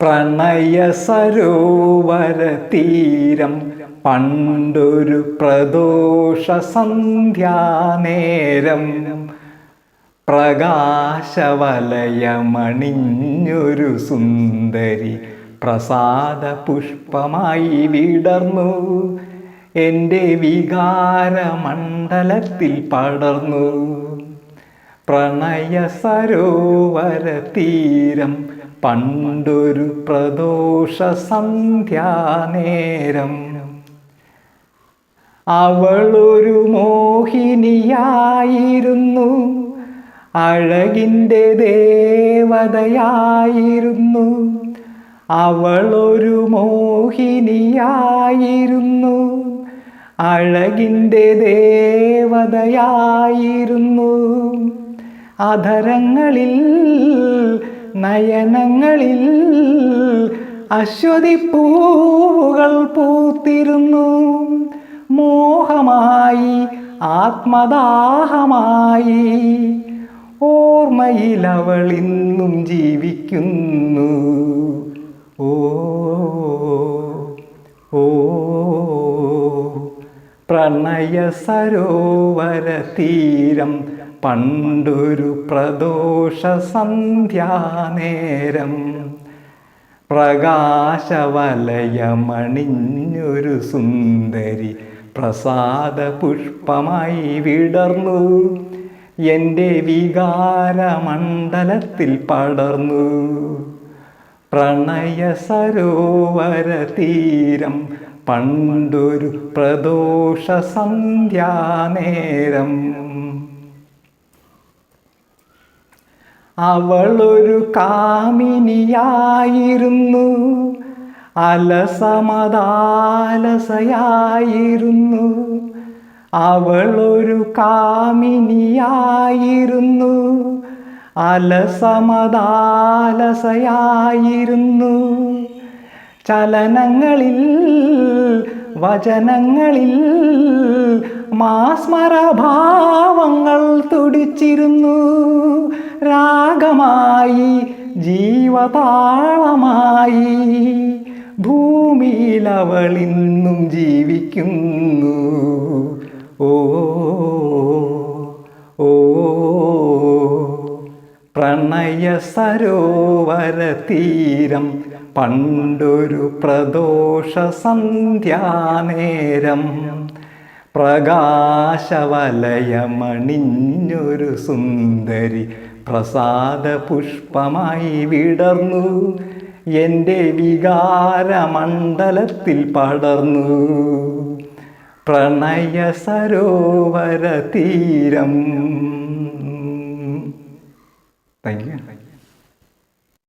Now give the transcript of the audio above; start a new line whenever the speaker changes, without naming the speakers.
പ്രണയ സരോവര തീരം പണ്ടൊരു പ്രദോഷ സന്ധ്യാനേരം പ്രകാശവലയമണിഞ്ഞൊരു സുന്ദരി പ്രസാദ പുഷ്പമായി വിടർന്നു. എന്റെ വികാരമണ്ഡലത്തിൽ പടർന്നു. പ്രണയ സരോവര തീരം പണ്ടൊരു പ്രദോഷ സന്ധ്യാനേരം അവളൊരു മോഹിനിയായിരുന്നു. അഴകിന്റെ ദേവതയായിരുന്നു. അവളൊരു മോഹിനിയായിരുന്നു. അഴകിന്റെ ദേവതയായിരുന്നു. അധരങ്ങളിൽ നയനങ്ങളിൽ അശ്വതിപ്പൂവുകൾ പൂത്തിരുന്നു. മോഹമായി ആത്മദാഹമായി ഓർമ്മയിൽ അവൾ ഇന്നും ജീവിക്കുന്നു. ഓ ഓ പ്രണയ സരോവര തീരം പണ്ടൊരു പ്രദോഷ സന്ധ്യാനേരം പ്രകാശവലയമണിഞ്ഞൊരു സുന്ദരി പ്രസാദ പുഷ്പമായി വിടർന്നു. എന്റെ വികാരമണ്ഡലത്തിൽ പടർന്നു. പ്രണയ സരോവര തീരം പണ്ടൊരു പ്രദോഷ സന്ധ്യാനേരം അവളൊരു കാമിനിയായിരുന്നു. അലസമതാലസയായിരുന്നു. അവളൊരു കാമിനിയായിരുന്നു. അലസമതാലസയായിരുന്നു. ചലനങ്ങളിൽ വചനങ്ങളിൽ മാസ്മരഭാവങ്ങൾ തുടിച്ചിരുന്നു. രാഗമായി ജീവതാളമായി അവൾ ജീവിക്കുന്നു. ഓ ഓ പ്രണയ സരോവര തീരം പണ്ടൊരു പ്രദോഷ സന്ധ്യാനേരം പ്രകാശവലയമണിഞ്ഞൊരു സുന്ദരി പ്രസാദ പുഷ്പമായി വിടർന്നു. എന്റെ വികാരമണ്ഡലത്തിൽ പടർന്നു. പ്രണയ സരോവര തീരം. Thank you